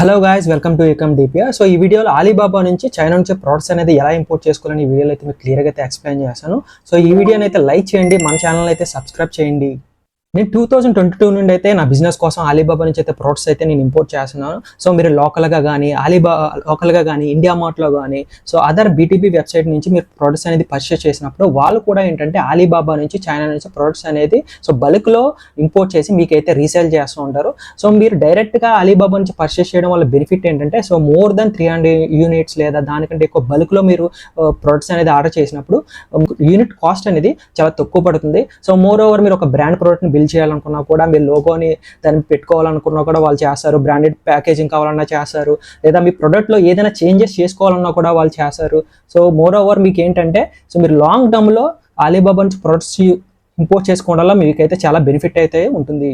Hello guys welcome to Ekam DPR so ఈ వీడియోలో Alibaba నుంచి చైనా నుంచి ప్రోడక్ట్స్ అనేది ఎలా ఇంపోర్ట్ చేసుకోవాలని ఈ వీడియోలో అయితే మీకు క్లియర్గా అయితే ఎక్స్ప్లెయిన్ చేస్తాను సో ఈ వీడియోని అయితే లైక్ చేయండి మన ఛానల్ అయితే సబ్స్క్రైబ్ చేయండి. నేను టూ థౌసండ్ ట్వంటీ టూ నుండి అయితే నా బిజినెస్ కోసం అలీబాబా నుంచి అయితే ప్రోడక్ట్స్ అయితే నేను ఇంపోర్ట్ చేస్తున్నాను. సో మీరు లోకల్గా కానీ అలీబా లోకల్గా కానీ ఇండియా మార్ట్లో కానీ సో అదర్ బీటీపీ వెబ్సైట్ నుంచి మీరు ప్రోడక్ట్స్ అనేది పర్చేస్ చేసినప్పుడు వాళ్ళు కూడా ఏంటంటే అలీబాబా నుంచి చైనా నుంచి ప్రోడక్ట్స్ అనేది సో బల్క్లో ఇంపోర్ట్ చేసి మీకైతే రీసేల్ చేస్తూ ఉంటారు. సో మీరు డైరెక్ట్గా అలీబాబా నుంచి పర్చేస్ చేయడం వల్ల బెనిఫిట్ ఏంటంటే so more than three hundred units లేదా దానికంటే ఎక్కువ బల్క్లో మీరు ప్రొడక్ట్స్ అనేది ఆర్డర్ చేసినప్పుడు um, యూనిట్ కాస్ట్ అనేది చాలా తక్కువ పడుతుంది. సో మోర్ ఓవర్ మీరు ఒక బ్రాండ్ ప్రోడక్ట్ని బిల్ చేయాలనుకున్నా కూడా మీరు లోగోని దాన్ని పెట్టుకోవాలనుకున్నా కూడా వాళ్ళు చేస్తారు. బ్రాండెడ్ ప్యాకేజింగ్ కావాలన్నా చేస్తారు. లేదా మీ ప్రోడక్ట్లో ఏదైనా చేంజెస్ చేసుకోవాలన్నా కూడా వాళ్ళు చేస్తారు. సో మోర్ ఓవర్ మీకు ఏంటంటే సో మీరు లాంగ్ టర్మ్లో అలీబాబా నుంచి ప్రొడక్ట్స్ ఇంపోర్ట్ చేసుకోవడం వల్ల మీకైతే చాలా బెనిఫిట్ అయితే ఉంటుంది.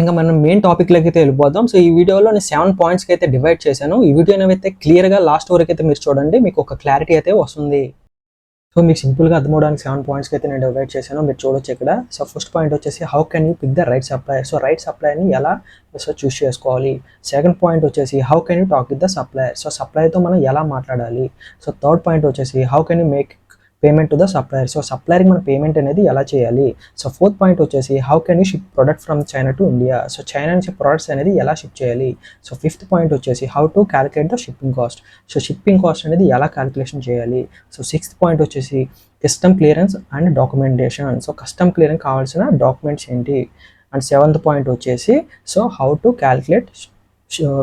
ఇంకా మనం మెయిన్ టాపిక్లోకి అయితే వెళ్ళిపోదాం. సో ఈ వీడియోలో నేను సెవెన్ పాయింట్స్కి అయితే డివైడ్ చేశాను. ఈ వీడియో అయితే క్లియర్గా లాస్ట్ వరకు అయితే మీరు చూడండి. మీకు ఒక క్లారిటీ అయితే వస్తుంది. సో మీకు సింపుల్గా అర్థమవడానికి సెవెన్ పాయింట్స్కి అయితే నేను డివైడ్ చేశాను. మీరు చూడొచ్చు ఇక్కడ. సో ఫస్ట్ పాయింట్ వచ్చేసి how can you pick the right supplier so right సప్లయర్ని ఎలా సో చూస్ చేసుకోవాలి? సెకండ్ పాయింట్ వచ్చేసి how can you talk with the supplier so సప్లయర్తో మనం ఎలా మాట్లాడాలి? సో థర్డ్ పాయింట్ వచ్చేసి how can you make payment to the supplier so సప్లయర్కి మన payment అనేది ఎలా చేయాలి? సో ఫోర్త్ పాయింట్ వచ్చేసి how can you ship product from China to India so China నుంచి ప్రొడక్ట్స్ అనేది ఎలా షిప్ చేయాలి? సో ఫిఫ్త్ పాయింట్ వచ్చేసి how to calculate the shipping cost so shipping cost అనేది ఎలా క్యాలిక్యులేషన్ చేయాలి? సో సిక్స్త్ పాయింట్ వచ్చేసి custom clearance and documentation so custom clearance కావాల్సిన డాక్యుమెంట్స్ ఏంటి? అండ్ సెవెంత్ పాయింట్ వచ్చేసి so how to calculate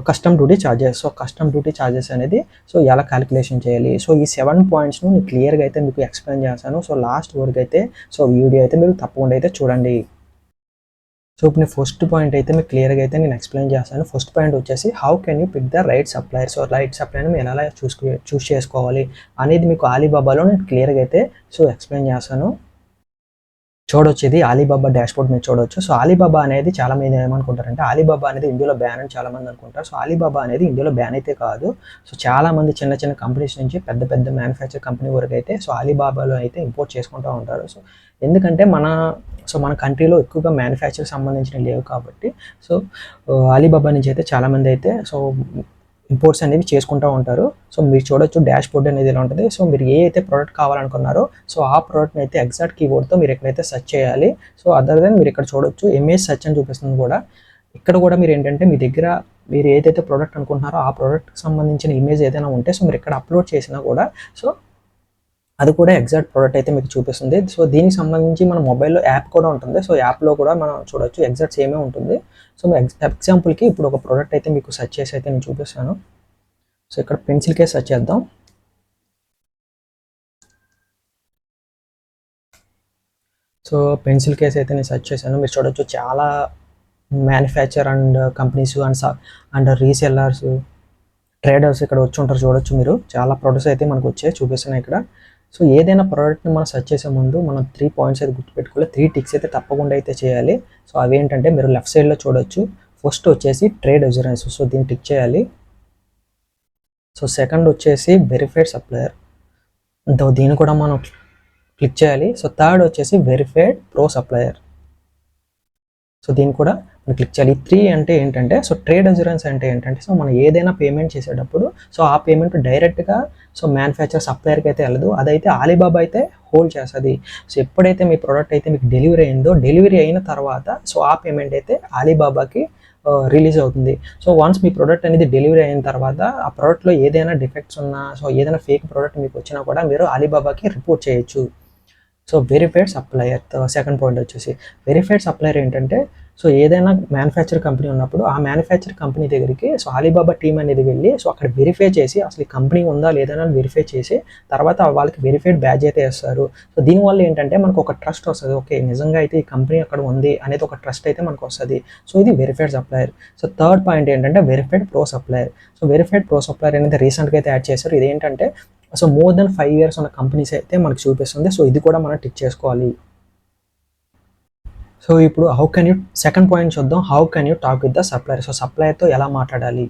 custom duty charges so custom duty charges అనేది so ఎలా calculation చేయాలి. సో ఈ సెవెన్ పాయింట్స్ను నేను క్లియర్గా అయితే మీకు ఎక్స్ప్లెయిన్ చేస్తాను. సో లాస్ట్ వరకు అయితే సో వీడియో అయితే మీరు తప్పకుండా అయితే చూడండి. సో ఇప్పుడు నేను ఫస్ట్ పాయింట్ అయితే మీకు క్లియర్గా అయితే నేను ఎక్స్ప్లెయిన్ చేస్తాను. ఫస్ట్ పాయింట్ వచ్చేసి how can you pick the right supplier so right సప్లైర్ని మీరు ఎలా చూస్ చూస్ చేసుకోవాలి? అనేది మీకు ఆలీబాబాలో నేను క్లియర్గా అయితే సో ఎక్స్ప్లెయిన్ చేస్తాను. చూడొచ్చు ఇది ఆలీబాబా డాష్బోర్డ్ మీరు చూడొచ్చు. సో ఆలీబాబా అనేది చాలా మంది ఏమనుకుంటారంటే ఆలీబాబా అనేది ఇండియాలో బ్యాన్ అని చాలా మంది అనుకుంటారు. సో ఆలీబాబా అనేది ఇండియాలో బ్యాన్ అయితే కాదు. సో చాలా మంది చిన్న చిన్న కంపెనీస్ నుంచి పెద్ద పెద్ద మ్యానుఫ్యాక్చర్ కంపెనీ వరకు అయితే సో ఆలీబాబాలో అయితే ఇంపోర్ట్ చేసుకుంటూ ఉంటారు. సో ఎందుకంటే మన సో మన కంట్రీలో ఎక్కువగా మ్యానుఫ్యాక్చర్ సంబంధించినవి లేవు కాబట్టి సో అలీబాబా నుంచి అయితే చాలామంది అయితే సో ఇంపోర్ట్స్ అనేవి చేసుకుంటూ ఉంటారు. సో మీరు చూడొచ్చు డాష్ బోర్డ్ అనేది ఇలా ఉంటుంది. సో మీరు ఏ అయితే ప్రోడక్ట్ కావాలనుకున్నారో సో ఆ ప్రోడక్ట్ని అయితే ఎగ్జాక్ట్ కీబోర్డ్తో మీరు ఎక్కడైతే సెర్చ్ చేయాలి. సో అదర్ దెన్ మీరు ఇక్కడ చూడొచ్చు ఎంఏ సెర్చ్ అని చూపిస్తుంది కూడా. ఇక్కడ కూడా మీరు ఏంటంటే మీ దగ్గర మీరు ఏదైతే ప్రోడక్ట్ అనుకుంటున్నారో ఆ ప్రోడక్ట్కి సంబంధించిన ఇమేజ్ ఏదైనా ఉంటే సో మీరు ఇక్కడ అప్లోడ్ చేసినా కూడా సో అది కూడా ఎగ్జాక్ట్ ప్రోడక్ట్ అయితే మీకు చూపిస్తుంది. సో దీనికి సంబంధించి మన మొబైల్లో యాప్ కూడా ఉంటుంది. సో యాప్లో కూడా మనం చూడొచ్చు ఎగ్జాక్ట్ సేమే ఉంటుంది. సో ఎగ్జాంపుల్కి ఇప్పుడు ఒక ప్రోడక్ట్ అయితే మీకు సెర్చ్ చేసి అయితే నేను చూపిస్తాను. సో ఇక్కడ పెన్సిల్ కేస్ సెర్చ్ చేద్దాం. సో పెన్సిల్ కేస్ అయితే నేను సెర్చ్ చేశాను. మీరు చూడొచ్చు చాలా manufacture and companies and and resellers traders ఇక్కడ వచ్చి ఉంటారు చూడొచ్చు మీరు. చాలా ప్రొడక్ట్స్ అయితే మనకు వచ్చాయి చూపిస్తున్నాయి ఇక్కడ. సో ఏదైనా ప్రోడక్ట్ని మనం సెర్చ్ చేసే ముందు మనం త్రీ పాయింట్స్ అయితే గుర్తుపెట్టుకోవాలి. త్రీ టిక్స్ అయితే తప్పకుండా అయితే చేయాలి. సో అవి ఏంటంటే మీరు లెఫ్ట్ సైడ్లో చూడొచ్చు. ఫస్ట్ వచ్చేసి ట్రేడ్ ఎజరెన్స్ సో దీన్ని టిక్ చేయాలి. సో సెకండ్ వచ్చేసి వెరిఫైడ్ సప్లయర్ దీన్ని కూడా మనం క్లిక్ చేయాలి. సో థర్డ్ వచ్చేసి వెరిఫైడ్ ప్రో సప్లయర్ సో దీన్ని కూడా క్లిక్ చేయాలి. త్రీ అంటే ఏంటంటే సో ట్రేడ్ ఇన్సూరెన్స్ అంటే ఏంటంటే సో మనం ఏదైనా పేమెంట్ చేసేటప్పుడు సో ఆ పేమెంట్ డైరెక్ట్గా సో మ్యానుఫ్యాక్చర్ సప్లయర్కి అయితే వెళ్ళదు. అదైతే ఆలీబాబా అయితే హోల్డ్ చేస్తుంది. సో ఎప్పుడైతే మీ ప్రోడక్ట్ అయితే మీకు డెలివరీ అయిందో డెలివరీ అయిన తర్వాత సో ఆ పేమెంట్ అయితే ఆలీబాబాకి రిలీజ్ అవుతుంది. సో వన్స్ మీ ప్రోడక్ట్ అనేది డెలివరీ అయిన తర్వాత ఆ ప్రోడక్ట్లో ఏదైనా డిఫెక్ట్స్ ఉన్నా సో ఏదైనా ఫేక్ ప్రోడక్ట్ మీకు వచ్చినా కూడా మీరు అలీబాబాకి రిపోర్ట్ చేయొచ్చు. So verified supplier second point వచ్చేసి. వెరిఫైడ్ సప్లయర్ ఏంటంటే సో ఏదైనా మ్యానుఫ్యాక్చర్ కంపెనీ ఉన్నప్పుడు ఆ మ్యానుఫ్యాక్చర్ కంపెనీ దగ్గరికి సో అలీబాబా టీం అనేది వెళ్ళి సో అక్కడ వెరిఫై చేసి అసలు ఈ కంపెనీ ఉందా లేదా అని వెరిఫై చేసి తర్వాత వాళ్ళకి వెరిఫైడ్ బ్యాచ్ అయితే వేస్తారు. సో దీనివల్ల ఏంటంటే మనకు ఒక ట్రస్ట్ వస్తుంది. ఓకే నిజంగా అయితే ఈ కంపెనీ అక్కడ ఉంది అనేది ఒక ట్రస్ట్ అయితే మనకు వస్తుంది. సో ఇది verified supplier so third point ఏంటంటే verified pro supplier so verified pro supplier అనేది రీసెంట్గా అయితే యాడ్ చేశారు. ఇది ఏంటంటే so more than five years ఉన్న కంపెనీస్ అయితే మనకు చూపిస్తుంది. సో ఇది కూడా మనం టిక్ చేసుకోవాలి. సో ఇప్పుడు how can you second point చూద్దాం. How can you talk with the supplier so సప్లయర్తో ఎలా మాట్లాడాలి?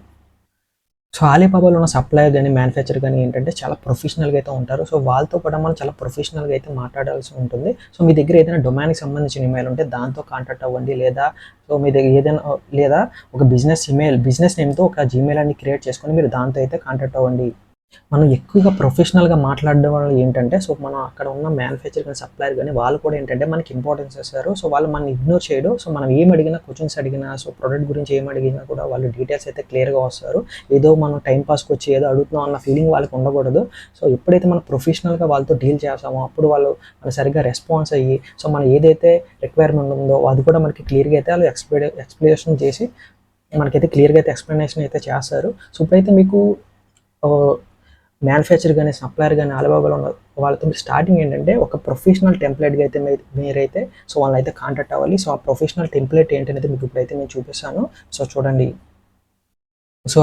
సో ఆలీబాబాలో ఉన్న సప్లయర్ కానీ మ్యానుఫ్యాక్చర్ కానీ ఏంటంటే చాలా ప్రొఫెషనల్గా అయితే ఉంటారు. సో వాళ్ళతో కూడా మనం చాలా ప్రొఫెషనల్గా అయితే మాట్లాడాల్సి ఉంటుంది. సో మీ దగ్గర ఏదైనా డొమైన్కి సంబంధించిన ఇమెయిల్ ఉంటే దాంతో కాంటాక్ట్ అవ్వండి. లేదా సో మీ దగ్గర ఏదైనా లేదా ఒక బిజినెస్ ఇమెయిల్ బిజినెస్ నేమ్తో ఒక జీమెయిల్ అన్ని క్రియేట్ చేసుకొని మీరు దాంతో అయితే కాంటాక్ట్ అవ్వండి. మనం ఎక్కువగా ప్రొఫెషనల్గా మాట్లాడడం వల్ల ఏంటంటే సో మనం అక్కడ ఉన్న మ్యానుఫ్యాక్చర్ కానీ సప్లయర్ కానీ వాళ్ళు కూడా ఏంటంటే మనకి ఇంపార్టెన్స్ ఇస్తారు. సో వాళ్ళు మనం ఇగ్నోర్ చేయడం సో మనం ఏం అడిగినా క్వశ్చన్స్ అడిగినా సో ప్రోడక్ట్ గురించి ఏం అడిగినా కూడా వాళ్ళు డీటెయిల్స్ అయితే క్లియర్గా వస్తారు. ఏదో మనం టైం పాస్కి వచ్చి ఏదో అడుగుతున్నాం అన్న ఫీలింగ్ వాళ్ళకి ఉండకూడదు. సో ఎప్పుడైతే మనం ప్రొఫెషనల్గా వాళ్ళతో డీల్ చేస్తామో అప్పుడు వాళ్ళు మన సరిగ్గా రెస్పాన్స్ అయ్యి సో మనం ఏదైతే రిక్వైర్మెంట్ ఉందో అది కూడా మనకి క్లియర్గా అయితే వాళ్ళు ఎక్స్ప్లె ఎక్స్ప్లెనేషన్ చేసి మనకైతే క్లియర్గా అయితే ఎక్స్ప్లెనేషన్ అయితే చేస్తారు. సో ఇప్పుడైతే మీకు మ్యానుఫ్యాక్చర్ కానీ సప్లయర్ కానీ అలబాబాలో ఉన్న వాళ్ళతో స్టార్టింగ్ ఏంటంటే ఒక ప్రొఫెషనల్ టెంప్లెట్గా అయితే మీరైతే సో వాళ్ళని అయితే కాంటాక్ట్ అవ్వాలి. సో ఆ ప్రొఫెషనల్ టెంప్లెట్ ఏంటనేది మీకు ఇప్పుడైతే నేను చూపిస్తాను. సో చూడండి. సో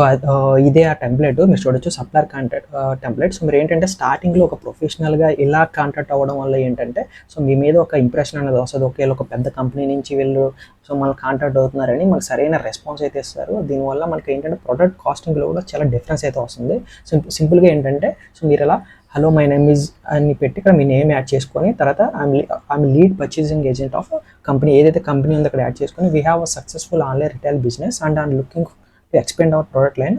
ఇదే ఆ టెంప్లెట్ మీరు చూడొచ్చు సప్లయర్ కాంటాక్ట్ టెంప్లెట్ సో మీరు ఏంటంటే స్టార్టింగ్లో ఒక ప్రొఫెషనల్గా ఇలా కాంటాక్ట్ అవ్వడం వల్ల ఏంటంటే సో మీ మీద ఒక ఇంప్రెషన్ అనేది వస్తుంది. ఓకే ఒక పెద్ద కంపెనీ నుంచి వీళ్ళు సో మనకు కాంటాక్ట్ అవుతున్నారని మనకు సరైన రెస్పాన్స్ అయితే ఇస్తారు. దీనివల్ల మనకి ఏంటంటే ప్రొడక్ట్ కాస్టింగ్లో కూడా చాలా డిఫరెన్స్ అయితే వస్తుంది. సింపుల్ సింపుల్గా ఏంటంటే సో మీరు ఇలా హలో మై నేమ్ ఇస్ అని పెట్టి ఇక్కడ మీ నేమ్ యాడ్ చేసుకొని తర్వాత I'm lead purchasing agent of company ఏదైతే కంపెనీ ఉందో అక్కడ యాడ్ చేసుకొని we have a successful online retail business and I'm looking expand our product line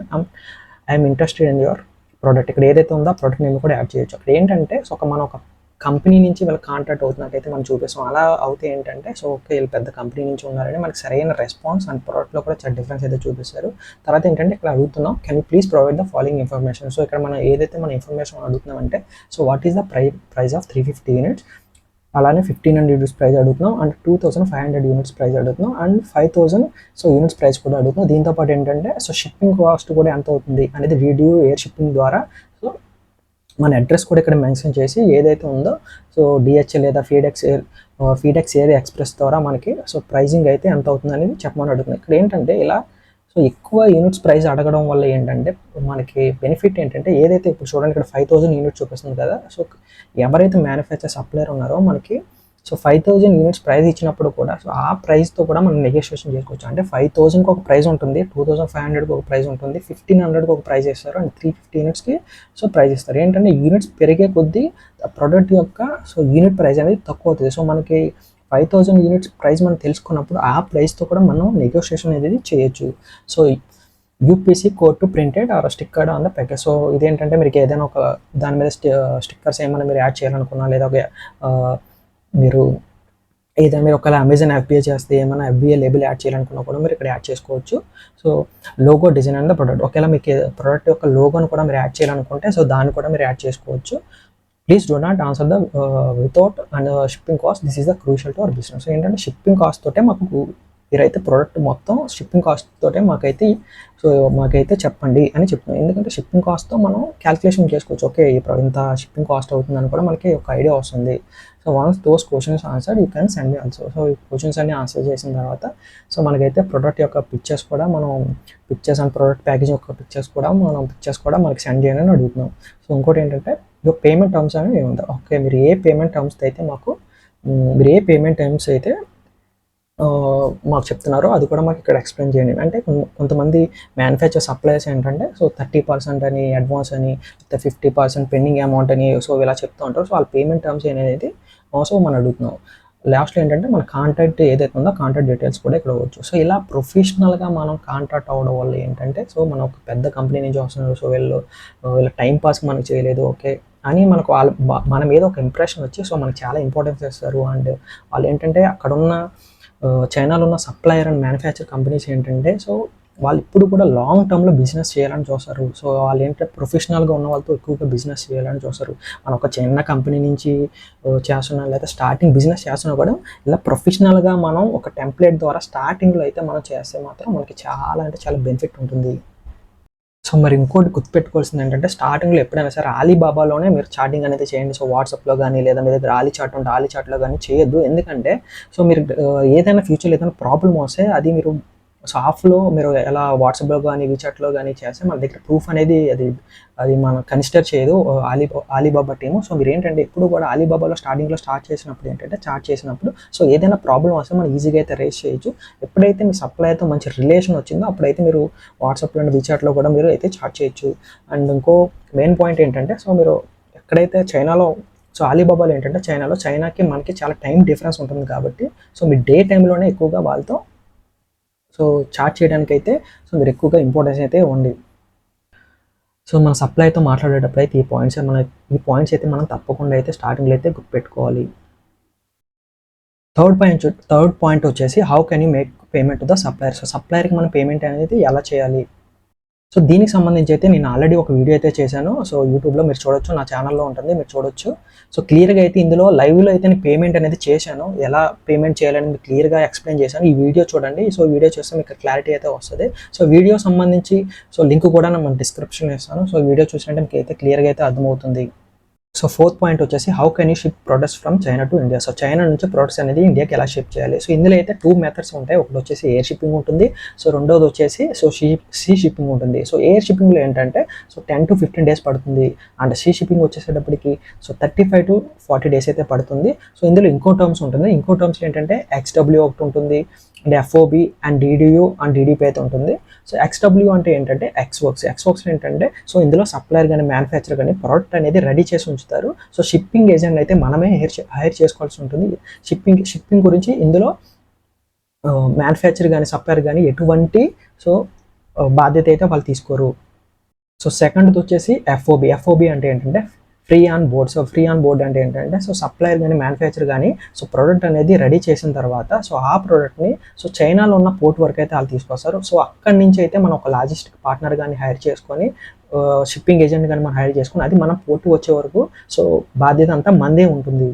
I'm interested in your product ఇక్కడ ఏదైతే ఉందో ఆ ప్రోడక్ట్ నేమ్ కూడా యాడ్ చేయొచ్చు. అక్కడ ఏంటంటే సో ఒక మనం ఒక కంపెనీ నుంచి వీళ్ళు కాంటాక్ట్ అవుతున్నట్టయితే మనం చూపిస్తాం. అలా అవుతే ఏంటంటే సో ఓకే వీళ్ళు పెద్ద కంపెనీ నుంచి ఉన్నారని మనకి సరైన రెస్పాన్స్ అండ్ ప్రోడక్ట్లో కూడా చాలా డిఫరెన్స్ అయితే చూపిస్తారు. తర్వాత ఏంటంటే ఇక్కడ అడుగుతున్నాం can please provide the following information so ఇక్కడ మనం ఏదైతే మన information అడుగుతున్నామంటే so what is the pri price of three fifty units అలానే ఫిఫ్టీన్ హండ్రెడ్ యూనిట్స్ ప్రైస్ అడుగుతున్నాం. And two thousand five hundred units price అడుగుతున్నాం. And five thousand so units price కూడా అడుగుతున్నాం. దీంతో పాటు ఏంటంటే సో షిప్పింగ్ కాస్ట్ కూడా ఎంత అవుతుంది అనేది వీడియో ఎయిర్ షిప్పింగ్ ద్వారా సో మన అడ్రస్ కూడా ఇక్కడ మెన్షన్ చేసి ఏదైతే ఉందో సో డిహెచ్ఎల్ లేదా FedEx air FedEx air express ద్వారా మనకి సో ప్రైజింగ్ అయితే ఎంత అవుతుంది అనేది చెప్పమని అడుగుతుంది ఇక్కడ ఏంటంటే ఇలా సో ఎక్కువ యూనిట్స్ ప్రైస్ అడగడం వల్ల ఏంటంటే మనకి బెనిఫిట్ ఏంటంటే ఏదైతే ఇప్పుడు చూడండి ఇక్కడ ఫైవ్ థౌసండ్ యూనిట్స్ చూపిస్తుంది కదా సో ఎవరైతే మ్యానుఫ్యాక్చర్ సప్లయర్ ఉన్నారో మనకి so five thousand units price ఇచ్చినప్పుడు కూడా సో ఆ ప్రైస్తో కూడా మనం నెగోషియేషన్ చేసుకోవచ్చు. అంటే ఫైవ్ థౌసండ్కి ఒక ప్రైస్ ఉంటుంది టూ థౌసండ్ ఫైవ్ హండ్రెడ్కి ఒక ప్రైస్ ఉంటుంది ఫిఫ్టీన్ హండ్రెడ్కి ఒక ప్రైస్ ఇస్తారు అండ్ త్రీ ఫిఫ్టీ యూనిట్స్కి సో ప్రైస్ ఇస్తారు. ఏంటంటే యూనిట్స్ పెరిగే కొద్దీ ప్రోడక్ట్ యొక్క సో యూనిట్ ప్రైస్ అనేది తక్కువ అవుతుంది. సో మనకి ఫైవ్ థౌజండ్ యూనిట్స్ ప్రైస్ మనం తెలుసుకున్నప్పుడు ఆ ప్రైస్తో కూడా మనం నెగోషియేషన్ అనేది చేయొచ్చు. So UPC code to printed or stickered on the package so ఇదేంటంటే మీకు ఏదైనా ఒక దాని మీద స్టిక్కర్స్ ఏమైనా మీరు యాడ్ చేయాలనుకున్నా లేదా ఒక మీరు ఏదైనా మీరు ఒకవేళ అమెజాన్ ఎఫ్బిఐ చేస్తే ఏమైనా ఎఫ్బిఐ లేబుల్ యాడ్ చేయాలనుకున్నా కూడా మీరు ఇక్కడ యాడ్ చేసుకోవచ్చు. So logo design and the product ఒకవేళ మీకు ప్రొడక్ట్ యొక్క లోగోని కూడా మీరు యాడ్ చేయాలనుకుంటే సో దాన్ని కూడా మీరు యాడ్ చేసుకోవచ్చు. Please do not answer the without and shipping cost this is the crucial to our business ఏంటంటే షిప్పింగ్ కాస్ట్ తోటే మాకు మీరైతే ప్రోడక్ట్ మొత్తం షిప్పింగ్ కాస్ట్ తోటే మాకైతే సో మాకైతే చెప్పండి అని చెప్తున్నాం. ఎందుకంటే షిప్పింగ్ కాస్ట్తో మనం క్యాల్కులేషన్ చేసుకోవచ్చు. ఓకే ఇంత షిప్పింగ్ కాస్ట్ అవుతుందని కూడా మనకి ఒక ఐడియా వస్తుంది. So once those questions answer you can send me also so ఈ క్వశ్చన్స్ అన్ని ఆన్సర్ చేసిన తర్వాత సో మనకైతే ప్రొడక్ట్ యొక్క పిక్చర్స్ కూడా మనం పిక్చర్స్ అండ్ ప్రోడక్ట్ ప్యాకేజ్ యొక్క పిక్చర్స్ కూడా మనం పిక్చర్స్ కూడా మనకి సెండ్ చేయని అడుగుతున్నాం. సో ఇంకోటి ఏంటంటే ఇక పేమెంట్ టర్మ్స్ అనేవి ఏముంది? ఓకే మీరు ఏ పేమెంట్ టర్మ్స్ అయితే మాకు మీరు ఏ పేమెంట్ టర్మ్స్ అయితే మాకు చెప్తున్నారో అది కూడా మాకు ఇక్కడ ఎక్స్ప్లెయిన్ చేయండి. అంటే కొంతమంది మ్యానుఫ్యాక్చర్ సప్లైస్ ఏంటంటే సో థర్టీ పర్సెంట్ అని అడ్వాన్స్ అని ఫిఫ్టీ పర్సెంట్ పెండింగ్ అమౌంట్ అని సో ఇలా చెప్తూ ఉంటారు. సో వాళ్ళ పేమెంట్ టర్మ్స్ అనేది సో మనం అడుగుతున్నాం. లాస్ట్లో ఏంటంటే మన కాంటాక్ట్ ఏదైతే ఉందో కాంటాక్ట్ డీటెయిల్స్ కూడా ఇక్కడ ఇవ్వచ్చు. సో ఇలా ప్రొఫెషనల్గా మనం కాంటాక్ట్ అవ్వడం వల్ల ఏంటంటే సో మనం ఒక పెద్ద కంపెనీ నుంచి వస్తున్నారు. సో వీళ్ళు వీళ్ళ టైం పాస్ మనకు చేయలేదు. ఓకే అని మనకు వాళ్ళ మన మీద ఒక ఇంప్రెషన్ వచ్చి సో మనకు చాలా ఇంపార్టెన్స్ ఇస్తారు. అండ్ వాళ్ళు ఏంటంటే అక్కడున్న చైనాలో ఉన్న సప్లయర్ అండ్ మ్యానుఫ్యాక్చర్ కంపెనీస్ ఏంటంటే సో వాళ్ళు ఇప్పుడు కూడా లాంగ్ టర్మ్లో బిజినెస్ చేయాలని చూస్తారు. సో వాళ్ళు ఏంటంటే ప్రొఫెషనల్గా ఉన్న వాళ్ళతో ఎక్కువగా బిజినెస్ చేయాలని చూస్తారు. మనం ఒక చిన్న కంపెనీ నుంచి చేస్తున్నా లేదా స్టార్టింగ్ బిజినెస్ చేస్తున్నా కూడా ఇలా ప్రొఫెషనల్గా మనం ఒక టెంప్లెట్ ద్వారా స్టార్టింగ్లో అయితే మనం చేస్తే మాత్రం మనకి చాలా అంటే చాలా బెనిఫిట్ ఉంటుంది. సో మరి ఇంకోటి గుర్తుపెట్టుకోవాల్సింది ఏంటంటే స్టార్టింగ్లో ఎప్పుడైనా సరే ఆలీబాబాలోనే మీరు చాటింగ్ అనేది చేయండి. సో వాట్సాప్లో కానీ లేదా మీ దగ్గర ఆలీ చాట్ ఉంటే ఆలీ చాట్లో కానీ చేయొద్దు. ఎందుకంటే సో మీరు ఏదైనా ఫ్యూచర్లో ఏదైనా ప్రాబ్లమ్ వస్తే అది మీరు సో ఆఫ్లో మీరు ఎలా వాట్సాప్లో కానీ విచాట్లో కానీ చేస్తే మన దగ్గర ప్రూఫ్ అనేది అది అది మనం కన్సిడర్ చేయదు. ఆలీ ఆలీబాబా టీము సో మీరు ఏంటంటే ఎప్పుడు కూడా ఆలీబాబాలో స్టార్టింగ్లో స్టార్ట్ చేసినప్పుడు ఏంటంటే స్టార్ట్ చేసినప్పుడు సో ఏదైనా ప్రాబ్లం వస్తే మనం ఈజీగా అయితే రేస్ చేయొచ్చు. ఎప్పుడైతే మీ సప్లైతో మంచి రిలేషన్ వచ్చిందో అప్పుడైతే మీరు వాట్సాప్లో అండ్ విచాట్లో కూడా మీరు అయితే చార్ట్ చేయొచ్చు. అండ్ ఇంకో మెయిన్ పాయింట్ ఏంటంటే సో మీరు ఎక్కడైతే చైనాలో సో అలీబాబాలో ఏంటంటే చైనాలో చైనాకి మనకి చాలా టైం డిఫరెన్స్ ఉంటుంది కాబట్టి సో మీ డే టైంలోనే ఎక్కువగా వాళ్ళతో సో చార్ట్ చేయడానికి అయితే సో మీరు ఎక్కువగా ఇంపార్టెన్స్ అయితే ఉంది సో మన సప్లైతో మాట్లాడేటప్పుడు అయితే ఈ పాయింట్స్ మన ఈ పాయింట్స్ అయితే మనం తప్పకుండా అయితే స్టార్టింగ్లో అయితే గుర్తుపెట్టుకోవాలి. థర్డ్ పాయింట్ థర్డ్ పాయింట్ వచ్చేసి how can you make payment to the supplier so సప్లయర్కి మనం పేమెంట్ అనేది ఎలా చేయాలి? సో దీనికి సంబంధించి అయితే నేను ఆల్రెడీ ఒక వీడియో అయితే చేశాను. సో యూట్యూబ్లో మీరు చూడొచ్చు నా ఛానల్లో ఉంటుంది మీరు చూడొచ్చు. సో క్లియర్గా అయితే ఇందులో లైవ్లో అయితే నేను పేమెంట్ అనేది చేశాను. ఎలా పేమెంట్ చేయాలని క్లియర్గా ఎక్స్ప్లెయిన్ చేశాను. ఈ వీడియో చూడండి. సో వీడియో చూస్తే మీకు క్లారిటీ అయితే వస్తుంది. సో వీడియో సంబంధించి సో లింక్ కూడా నేను డిస్క్రిప్షన్ ఇస్తాను. సో వీడియో చూసినట్టు మీకు అయితే క్లియర్గా అయితే అర్థమవుతుంది. సో ఫోర్త్ పాయింట్ వచ్చేసి how can you ship products from China to India so China నుంచి ప్రొడక్ట్స్ అనేది ఇండియాకి ఎలా షిప్ చేయాలి? సో ఇందులో అయితే టూ మెథడ్స్ ఉంటాయి. ఒకటి వచ్చేసి ఎయిర్ షిప్పింగ్ ఉంటుంది. సో రెండోది వచ్చేసి సో సీ సీ షిప్పింగ్ ఉంటుంది. సో ఎయిర్ షిప్పింగ్లో ఏంటంటే so ten to fifteen days పడుతుంది. అండ్ సీ షిప్పింగ్ వచ్చేసేటప్పటికి so thirty five to forty days అయితే పడుతుంది. సో ఇందులో ఇంకో టర్మ్స్ ఉంటుంది. ఇంకో టర్మ్స్ ఏంటంటే ఎక్స్డబ్ల్యూ ఒకటి ఉంటుంది. And FOB and DDU and DDP అయితే ఉంటుంది. సో ఎక్స్డబ్ల్యూ అంటే ఏంటంటే ఎక్స్ వర్క్స్ ఎక్స్ వర్క్స్ ఏంటంటే సో ఇందులో సప్లయర్ కానీ మ్యానుఫ్యాక్చర్ కానీ ప్రోడక్ట్ అనేది రెడీ చేసి ఉంచుతారు. సో షిప్పింగ్ ఏజెంట్ అయితే మనమే హైర్ హైర్ చేసుకోవాల్సి ఉంటుంది. షిప్పింగ్ షిప్పింగ్ గురించి ఇందులో మ్యానుఫ్యాక్చర్ కానీ సప్లయర్ కానీ ఎటువంటి సో బాధ్యత అయితే వాళ్ళు తీసుకోరు. సో సెకండ్ది వచ్చేసి ఎఫ్ఓబి ఎఫ్ఓబి అంటే ఏంటంటే free on board. So free on board అంటే ఏంటంటే సో సప్లయర్ కానీ మ్యానుఫ్యాక్చర్ కానీ సో ప్రోడక్ట్ అనేది రెడీ చేసిన తర్వాత సో ఆ ప్రోడక్ట్ని సో చైనాలో ఉన్న పోర్ట్ వరకు అయితే వాళ్ళు తీసుకొస్తారు. సో అక్కడి నుంచి అయితే మనం ఒక లాజిస్టిక్ పార్ట్నర్ కానీ హైర్ చేసుకొని షిప్పింగ్ ఏజెంట్ కానీ మనం హైర్ చేసుకుని అది మనం పోర్ట్ వచ్చే వరకు సో బాధ్యత అంతా మందే ఉంటుంది.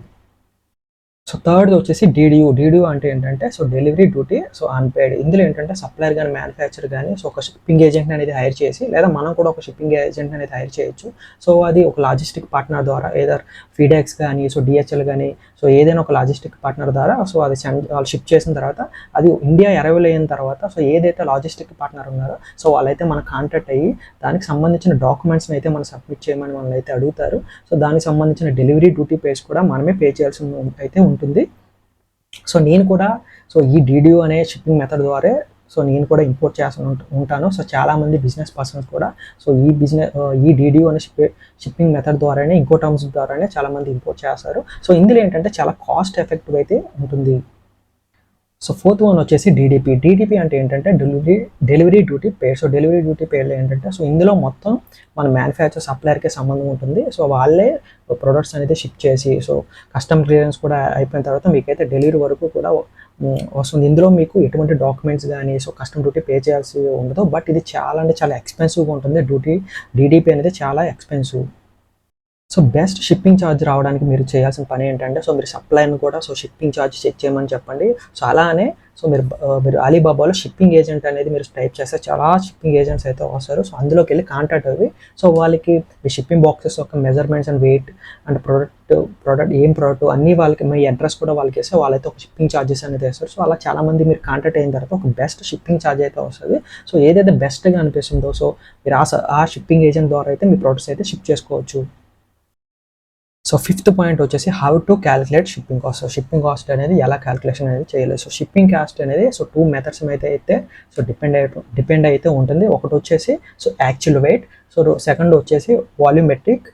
సో థర్డ్ వచ్చేసి డీడీయూ డీడీయూ అంటే ఏంటంటే so delivery duty so unpaid ఇందులో ఏంటంటే సప్లయర్ కానీ మ్యానుఫ్యాక్చర్ కానీ సో ఒక షిప్పింగ్ ఏజెంట్ అనేది హైర్ చేసి లేదా మనం కూడా ఒక షిప్పింగ్ ఏజెంట్ అనేది హైర్ చేయొచ్చు. సో అది ఒక లాజిస్టిక్ పార్ట్నర్ ద్వారా ఏదర్ ఫీడెక్స్ కానీ సో డిహెచ్ఎల్ కానీ సో ఏదైనా ఒక లాజిస్టిక్ పార్ట్నర్ ద్వారా సో అది సెండ్ వాళ్ళు షిప్ చేసిన తర్వాత అది ఇండియా అరైవల్ అయిన తర్వాత సో ఏదైతే లాజిస్టిక్ పార్ట్నర్ ఉన్నారో సో వాళ్ళైతే మన కాంటాక్ట్ అయ్యి దానికి సంబంధించిన డాక్యుమెంట్స్ని అయితే మనం సబ్మిట్ చేయమని మనల్ని అయితే అడుగుతారు. సో దానికి సంబంధించిన డెలివరీ డ్యూటీ పేస్ కూడా మనమే పే చేయాల్సి అయితే ఉంటుంది. ఉంటుంది. సో నేను కూడా సో ఈ డీడీయూ అనే షిప్పింగ్ మెథడ్ ద్వారా సో నేను కూడా ఇంపోర్ట్ చేస్తూ ఉంటాను. సో చాలామంది బిజినెస్ పర్సన్స్ కూడా సో ఈ బిజినెస్ ఈ డీడీయూ అనే షిప్పింగ్ మెథడ్ ద్వారానే ఇంకో టర్మ్స్ ద్వారానే చాలామంది ఇంపోర్ట్ చేస్తారు. సో ఇందులో ఏంటంటే చాలా కాస్ట్ ఎఫెక్టివ్ అయితే ఉంటుంది. సో ఫోర్త్ వన్ వచ్చేసి డీడీపీ డీడీపీ అంటే ఏంటంటే delivery delivery duty paid so delivery duty పేర్లు ఏంటంటే సో ఇందులో మొత్తం మన మ్యానుఫ్యాక్చర్ సప్లయర్కే సంబంధం ఉంటుంది. సో వాళ్ళే ప్రొడక్ట్స్ అనేది షిప్ చేసి సో కస్టమ్ క్లియరెన్స్ కూడా అయిపోయిన తర్వాత మీకైతే డెలివరీ వరకు కూడా వస్తుంది. ఇందులో మీకు ఎటువంటి డాక్యుమెంట్స్ కానీ సో కస్టమ్ డ్యూటీ పే చేయాల్సి ఉండదు. బట్ ఇది చాలా అంటే చాలా ఎక్స్పెన్సివ్గా ఉంటుంది. డ్యూటీ డీడీపీ అనేది చాలా expensive so best shipping charge రావడానికి మీరు చేయాల్సిన పని ఏంటంటే సో మీరు సప్లైని కూడా సో షిప్పింగ్ ఛార్జ్ చెక్ చేయమని చెప్పండి. సో అలానే సో మీరు మీరు అలీబాబాలో షిప్పింగ్ ఏజెంట్ అనేది మీరు టైప్ చేస్తే చాలా షిప్పింగ్ ఏజెంట్స్ అయితే వస్తారు. సో అందులోకి వెళ్ళి కాంటాక్ట్ అవి. సో వాళ్ళకి మీ షిప్పింగ్ బాక్సెస్ యొక్క measurements and weight and product product ఏం ప్రోడక్ట్ అన్ని వాళ్ళకి మీ అడ్రస్ కూడా వాళ్ళకి వేస్తే వాళ్ళైతే ఒక షిప్పింగ్ ఛార్జెస్ అనేది వేస్తారు. సో అలా చాలా మంది మీరు కాంటాక్ట్ అయిన తర్వాత ఒక బెస్ట్ షిప్పింగ్ ఛార్జ్ అయితే వస్తుంది. సో ఏదైతే బెస్ట్గా అనిపిస్తుందో సో మీరు ఆ షిప్పింగ్ ఏజెంట్ ద్వారా అయితే మీ ప్రోడక్ట్స్ అయితే షిప్ చేసుకోవచ్చు. సో ఫిఫ్త్ పాయింట్ వచ్చేసి how to calculate shipping cost so shipping cost అనేది ఎలా క్యాలిక్యులేషన్ అనేది చేయలేదు. సో షిప్పింగ్ కాస్ట్ అనేది సో టూ మెథడ్స్ అయితే అయితే సో డిపెండ్ అయి డిపెండ్ అయితే ఉంటుంది. ఒకటి వచ్చేసి so actual weight so second వచ్చేసి వాల్యూమెట్రిక్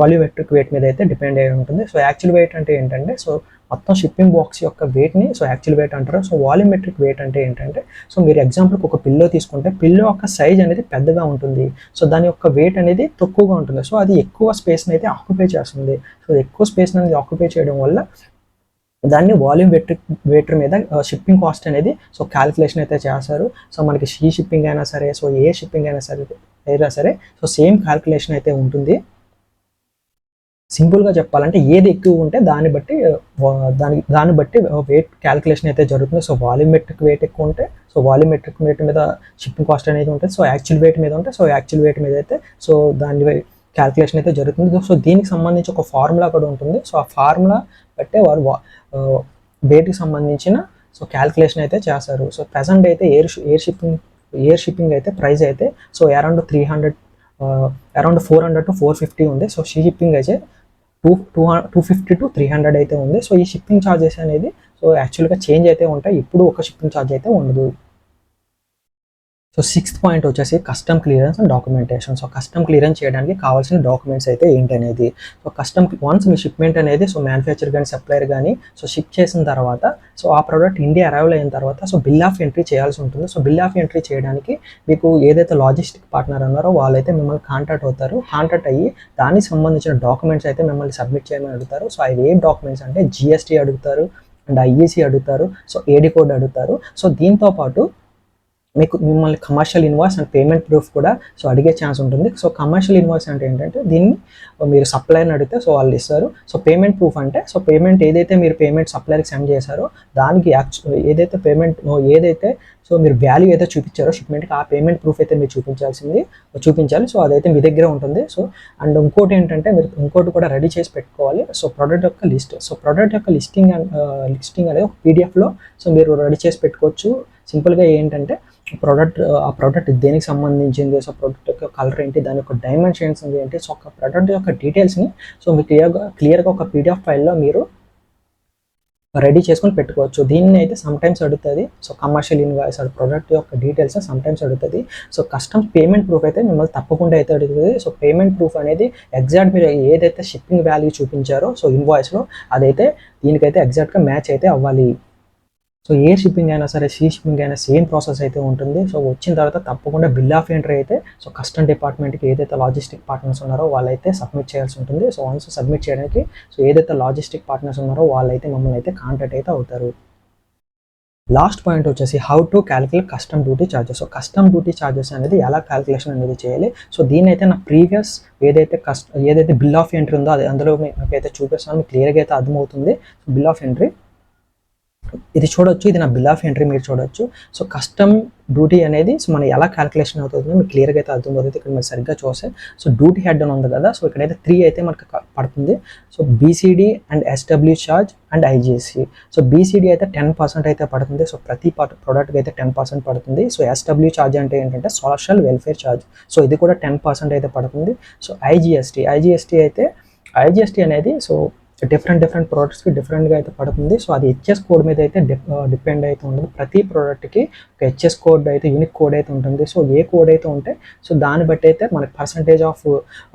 వాల్యూమెట్రిక్ వెయిట్ మీద అయితే డిపెండ్ అయి ఉంటుంది. సో యాక్చువల్ వెయిట్ అంటే ఏంటంటే సో మొత్తం షిప్పింగ్ బాక్స్ యొక్క వెయిట్ని సో యాక్చువల్ వెయిట్ అంటారు. సో వాల్యూమెట్రిక్ వెయిట్ అంటే ఏంటంటే సో మీరు ఎగ్జాంపుల్కి ఒక పిల్లో తీసుకుంటే పిల్లో యొక్క సైజ్ అనేది పెద్దగా ఉంటుంది. సో దాని యొక్క వెయిట్ అనేది తక్కువగా ఉంటుంది. సో అది ఎక్కువ స్పేస్ని అయితే ఆక్యుపై చేస్తుంది. సో ఎక్కువ స్పేస్ అనేది ఆక్యుపై చేయడం వల్ల దాన్ని వాల్యూమ్ వెట్ వెయిటర్ మీద షిప్పింగ్ కాస్ట్ అనేది సో క్యాలిక్యులేషన్ అయితే చేస్తారు. సో మనకి షీ షిప్పింగ్ అయినా సరే సో ఏ షిప్పింగ్ అయినా సరే అయినా సరే సో సేమ్ క్యాలిక్యులేషన్ అయితే ఉంటుంది. సింపుల్గా చెప్పాలంటే ఏది ఎక్కువ ఉంటే దాన్ని బట్టి దాని దాన్ని బట్టి వెయిట్ క్యాలిక్యులేషన్ అయితే జరుగుతుంది. సో వాల్యూమెట్రిక్ వెయిట్ ఎక్కువ ఉంటే సో వాల్యూమెట్రిక్ వెయిట్ మీద షిప్పింగ్ కాస్ట్ అనేది ఉంటుంది. సో యాక్చువల్ వెయిట్ మీద ఉంటే సో యాక్చువల్ వెయిట్ మీద అయితే సో దాని క్యాలిక్యులేషన్ అయితే జరుగుతుంది. సో దీనికి సంబంధించి ఒక ఫార్ములా కూడా ఉంటుంది. సో ఆ ఫార్ములా బట్టే వారు వెయిట్కి సంబంధించిన సో క్యాల్కులేషన్ అయితే చేస్తారు. సో ప్రజెంట్ అయితే air air shipping air shipping అయితే ప్రైస్ అయితే so around three hundred around four hundred to four fifty ఉంది. సో షిప్పింగ్ అయితే two two two fifty to three hundred అయితే ఉంది. సో ఈ షిప్పింగ్ ఛార్జెస్ అనేది సో యాక్చువల్గా చేంజ్ అయితే ఉంటాయి. ఇప్పుడు ఒక షిప్పింగ్ ఛార్జ్ అయితే ఉండదు. సో సిక్స్త్ పాయింట్ వచ్చేసి custom clearance and documentation so custom clearance చేయడానికి కావాల్సిన డాక్యుమెంట్స్ అయితే ఏంటి అనేది? సో కస్టమ్ వన్స్ మీ షిప్మెంట్ అనేది సో మ్యానుఫ్యాక్చర్ కానీ సప్లయర్ కానీ సో షిప్ చేసిన తర్వాత సో ఆ ప్రోడక్ట్ ఇండియా అరైవల్ అయిన తర్వాత సో బిల్ ఆఫ్ ఎంట్రీ చేయాల్సి ఉంటుంది. సో బిల్ ఆఫ్ ఎంట్రీ చేయడానికి మీకు ఏదైతే లాజిస్టిక్ పార్ట్నర్ ఉన్నారో వాళ్ళైతే మిమ్మల్ని కాంటాక్ట్ అవుతారు. కాంటాక్ట్ అయ్యి దానికి సంబంధించిన డాక్యుమెంట్స్ అయితే మిమ్మల్ని సబ్మిట్ చేయమని అడుగుతారు. సో అవి ఏ డాక్యుమెంట్స్ అంటే జిఎస్టీ అడుగుతారు అండ్ ఐఈసీ అడుగుతారు సో ఏడి కోడ్ అడుగుతారు. సో దీంతో పాటు మీకు మిమ్మల్ని commercial invoice and payment proof కూడా సో అడిగే ఛాన్స్ ఉంటుంది. సో కమర్షియల్ ఇన్వాయిస్ అంటే ఏంటంటే దీన్ని మీరు సప్లైని అడిగితే సో వాళ్ళు ఇస్తారు. సో పేమెంట్ ప్రూఫ్ అంటే సో పేమెంట్ ఏదైతే మీరు పేమెంట్ సప్లైర్కి సెండ్ చేశారో దానికి యాక్చు ఏదైతే పేమెంట్ ఏదైతే సో మీరు వాల్యూ అయితే చూపించారో షిప్మెంట్కి ఆ పేమెంట్ ప్రూఫ్ అయితే మీరు చూపించాల్సింది చూపించాలి. సో అదైతే మీ దగ్గర ఉంటుంది. సో అండ్ ఇంకోటి ఏంటంటే మీరు ఇంకోటి కూడా రెడీ చేసి పెట్టుకోవాలి. సో ప్రోడక్ట్ యొక్క లిస్ట్ సో ప్రోడక్ట్ యొక్క లిస్టింగ్ లిస్టింగ్ అనేది ఒక పీడిఎఫ్లో సో మీరు రెడీ చేసి పెట్టుకోవచ్చు. సింపుల్గా ఏంటంటే ప్రోడక్ట్ ఆ ప్రోడక్ట్ దేనికి సంబంధించింది? సో ప్రోడక్ట్ యొక్క కలర్ ఏంటి? దాని యొక్క డైమెన్షన్స్ ఏంటి? సో ఒక ప్రోడక్ట్ యొక్క డీటెయిల్స్ని సో మీకు క్లియర్గా క్లియర్గా ఒక పీడిఎఫ్ ఫైల్లో మీరు రెడీ చేసుకొని పెట్టుకోవచ్చు. దీన్ని అయితే సమ్టైమ్స్ అడుగుతుంది. సో కమర్షియల్ ఇన్వాయిస్ అది ప్రోడక్ట్ యొక్క డీటెయిల్స్ సమ్టైమ్స్ అడుగుతుంది. సో కస్టమ్స్ పేమెంట్ ప్రూఫ్ అయితే మిమ్మల్ని తప్పకుండా అయితే అడుగుతుంది. సో పేమెంట్ ప్రూఫ్ అనేది ఎగ్జాక్ట్ మీరు ఏదైతే షిప్పింగ్ వాల్యూ చూపించారో సో ఇన్వాయిస్లో అదైతే దీనికైతే ఎగ్జాక్ట్గా మ్యాచ్ అయితే అవ్వాలి. సో ఏ షిప్పింగ్ అయినా సరే సీ షిప్పింగ్ అయినా సేమ్ ప్రాసెస్ అయితే ఉంటుంది. సో వచ్చిన తర్వాత తప్పకుండా బిల్ ఆఫ్ ఎంట్రీ అయితే సో కస్టమ్ డిపార్ట్మెంట్కి ఏదైతే లాజిస్టిక్ పార్ట్నర్స్ ఉన్నారో వాళ్ళైతే సబ్మిట్ చేయాల్సి ఉంటుంది. సో వన్స్ సబ్మిట్ చేయడానికి సో ఏదైతే లాజిస్టిక్ పార్ట్నర్స్ ఉన్నారో వాళ్ళైతే మమ్మల్ని అయితే కాంటాక్ట్ అయితే అవుతారు. లాస్ట్ పాయింట్ వచ్చేసి how to calculate custom duty charges so custom duty charges అనేది ఎలా క్యాలిక్యులేషన్ అనేది చేయాలి? సో దీని అయితే నా ప్రీవియస్ ఏదైతే కస్ట్ ఏదైతే బిల్ ఆఫ్ ఎంట్రీ ఉందో అది అందులో మీకు అయితే చూపిస్తాను క్లియర్గా అయితే అర్థమవుతుంది. బిల్ ఆఫ్ ఎంట్రీ ఇది చూడొచ్చు ఇది నా బిల్ ఆఫ్ ఎంట్రీ మీరు చూడొచ్చు. సో కస్టమ్ డ్యూటీ అనేది సో మనం ఎలా క్యాలిక్యులేషన్ అవుతుందో మీకు క్లియర్గా అయితే అర్థమవుతుంది. ఇక్కడ మీరు సరిగ్గా చూస్తే సో డ్యూటీ హెడ్ అని ఉంది కదా సో ఇక్కడైతే త్రీ అయితే మనకు పడుతుంది. So BCD and SW charge and IGST so BCD అయితే టెన్ పర్సెంట్ అయితే పడుతుంది. సో ప్రతి ప్రోడక్ట్కి అయితే టెన్ పర్సెంట్ పడుతుంది. సో ఎస్డబ్ల్యూ ఛార్జ్ అంటే ఏంటంటే సోషల్ వెల్ఫేర్ ఛార్జ్ సో ఇది కూడా టెన్ పర్సెంట్ అయితే పడుతుంది. సో ఐజీఎస్టీ ఐజీఎస్టీ అయితే ఐజీఎస్టీ అనేది సో సో డిఫరెంట్ డిఫరెంట్ ప్రోడక్ట్స్కి డిఫరెంట్గా అయితే పడుతుంది. సో అది హెచ్ఎస్ కోడ్ మీద అయితే డిపెండ్ uh, అయితే ఉంటుంది ప్రతి ప్రోడక్ట్కి ఒక హెచ్ఎస్ కోడ్ అయితే యూనిక్ కోడ్ అయితే ఉంటుంది. సో ఏ కోడ్ అయితే ఉంటే సో దాన్ని బట్టి అయితే మనకి పర్సంటేజ్ ఆఫ్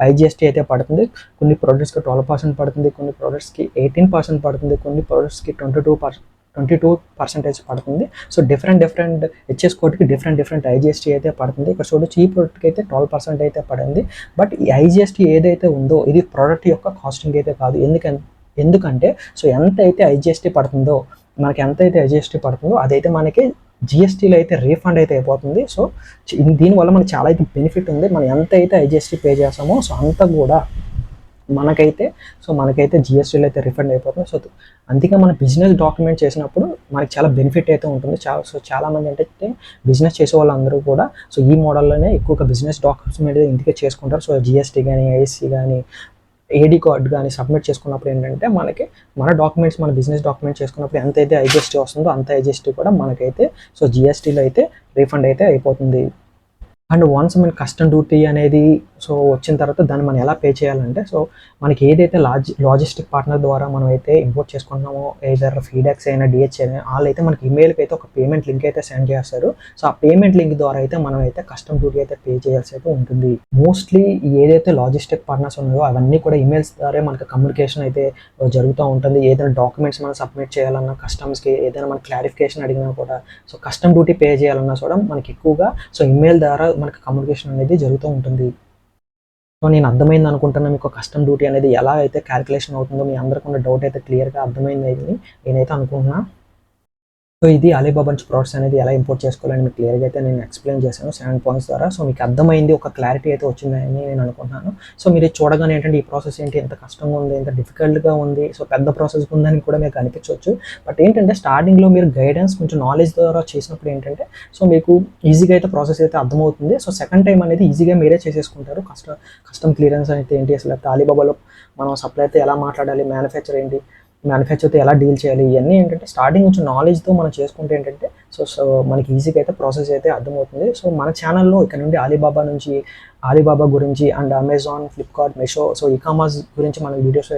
ఐజిఎస్టీ అయితే పడుతుంది. కొన్ని ప్రోడక్ట్స్కి ట్వెల్వ్ పర్సెంట్ పడుతుంది కొన్ని ప్రోడక్ట్స్కి ఎయిటీన్ పర్సెంట్ పడుతుంది కొన్ని ప్రోడక్ట్స్కి twenty two percent twenty two percentage పడుతుంది సో డిఫరెంట్ డిఫరెంట్ హెచ్ఎస్ కోడ్కి డిఫరెంట్ డిఫరెంట్ ఐజిఎస్టీ అయితే పడుతుంది. ఇక్కడ చూడొచ్చు ఈ ప్రోడక్ట్కి అయితే ట్వెల్వ్ పర్సెంట్ అయితే పడింది. బట్ ఈ ఐజిఎస్టీ ఏదైతే ఉందో ఇది ప్రోడక్ట్ యొక్క కాస్టింగ్ అయితే కాదు. ఎందుకంటే ఎందుకంటే సో ఎంత అయితే ఐజిఎస్టీ పడుతుందో మనకి ఎంత అయితే ఐజిఎస్టీ పడుతుందో అదైతే మనకి జిఎస్టీలో అయితే రీఫండ్ అయితే అయిపోతుంది. సో దీనివల్ల మనకి చాలా అయితే బెనిఫిట్ ఉంది. మనం ఎంత అయితే ఐజిఎస్టీ పే చేస్తామో సో అంత కూడా మనకైతే సో మనకైతే జిఎస్టీలో అయితే రిఫండ్ అయిపోతుంది. సో అందుకే మన బిజినెస్ డాక్యుమెంట్ చేసినప్పుడు మనకి చాలా బెనిఫిట్ అయితే ఉంటుంది. చాలా సో చాలామంది అంటే బిజినెస్ చేసే వాళ్ళందరూ కూడా సో ఈ మోడల్లోనే ఎక్కువగా బిజినెస్ డాక్యుమెంట్ ఇంటికే చేసుకుంటారు. సో జిఎస్టీ కానీ ఐఎస్సీ కానీ ఏడీ కార్డ్ కానీ సబ్మిట్ చేసుకున్నప్పుడు ఏంటంటే మనకి మన డాక్యుమెంట్స్ మన బిజినెస్ డాక్యుమెంట్ చేసుకున్నప్పుడు ఎంతైతే అయితే ఐజిఎస్టీ వస్తుందో అంత ఐజిఎస్టీ కూడా మనకైతే సో జిఎస్టీలో అయితే రీఫండ్ అయితే అయిపోతుంది. అండ్ వన్స్ మన కస్టమ్ డ్యూటీ అనేది సో వచ్చిన తర్వాత దాన్ని మనం ఎలా పే చేయాలంటే సో మనకి ఏదైతే లాజి లాజిస్టిక్ పార్ట్నర్ ద్వారా మనం అయితే ఇంపోర్ట్ చేసుకుంటున్నామో ఏదర్ ఫీడాక్స్ అయినా డిహెచ్ అయినా వాళ్ళు అయితే మనకి ఇమెయిల్కి అయితే ఒక పేమెంట్ లింక్ అయితే సెండ్ చేస్తారు. సో ఆ పేమెంట్ లింక్ ద్వారా అయితే మనం అయితే కస్టమ్ డ్యూటీ అయితే పే చేయాల్సి అయితే ఉంటుంది. మోస్ట్లీ ఏదైతే లాజిస్టిక్ పార్ట్నర్స్ ఉన్నాయో అవన్నీ కూడా ఇమెయిల్స్ ద్వారా మనకి కమ్యూనికేషన్ అయితే జరుగుతూ ఉంటుంది. ఏదైనా డాక్యుమెంట్స్ మనం సబ్మిట్ చేయాలన్నా కస్టమ్స్కి ఏదైనా మన క్లారిఫికేషన్ అడిగినా కూడా సో కస్టమ్ డ్యూటీ పే చేయాలన్నా కూడా మనకి ఎక్కువగా సో ఇమెయిల్ ద్వారా మనకి కమ్యూనికేషన్ అనేది జరుగుతూ ఉంటుంది. సో నేను అర్థమైంది అనుకుంటున్నా మీకు కస్టమ్ డ్యూటీ అనేది ఎలా అయితే క్యాలిక్యులేషన్ అవుతుందో మీ అందరికీ ఉన్న డౌట్ అయితే క్లియర్గా అర్థమైంది అని నేనైతే అనుకుంటున్నా సో ఇది అలీబాబా నుంచి ప్రోడక్ట్స్ అనేది ఎలా ఇంపోర్ట్ చేసుకోవాలని మీకు క్లియర్గా అయితే నేను ఎక్స్ప్లెయిన్ చేశాను సెవెన్ పాయింట్స్ ద్వారా. సో మీకు అర్థమైంది ఒక క్లారిటీ అయితే వచ్చిందని నేను అనుకుంటున్నాను. సో మీరు చూడగానే ఏంటంటే ఈ ప్రాసెస్ ఏంటి ఎంత కష్టంగా ఉంది ఎంత డిఫికల్ట్గా ఉంది సో పెద్ద ప్రాసెస్ ఉందని కూడా మీకు అనిపించవచ్చు. బట్ ఏంటంటే స్టార్టింగ్లో మీరు గైడెన్స్ కొంచెం నాలెడ్జ్ ద్వారా చేసినప్పుడు ఏంటంటే సో మీకు ఈజీగా అయితే ప్రాసెస్ అయితే అర్థమవుతుంది. సో సెకండ్ టైం అనేది ఈజీగా మీరే చేసేసుకుంటారు. కస్టమ్ కస్టమ్ క్లియరెన్స్ అయితే ఏంటి అసలు అలీబాబాలో మనం సప్లై అయితే ఎలా మాట్లాడాలి మ్యానుఫ్యాక్చర్ ఏంటి మ్యానుఫ్యాక్చర్తో ఎలా డీల్ చేయాలి ఇవన్నీ ఏంటంటే స్టార్టింగ్ నుంచి నాలెడ్జ్తో మనం చేసుకుంటే ఏంటంటే సో సో మనకి ఈజీగా అయితే ప్రాసెస్ అయితే అర్థమవుతుంది. సో మన ఛానల్లో ఇక్కడ నుండి అలీబాబా నుంచి అలీబాబా గురించి and Amazon Flipkart Meesho so e commerce గురించి మన వీడియోస్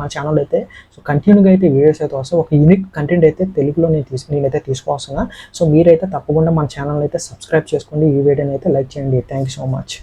మన ఛానల్ అయితే సో కంటిన్యూగా అయితే వీడియోస్ అయితే వస్తాయి. ఒక యూనిక్ కంటెంట్ అయితే తెలుగులో నేను తీసు నేనైతే తీసుకొస్తున్నా సో మీరైతే తప్పకుండా మన ఛానల్ అయితే సబ్స్క్రైబ్ చేసుకోండి. ఈ వీడియోని అయితే లైక్ చేయండి. Thank you so much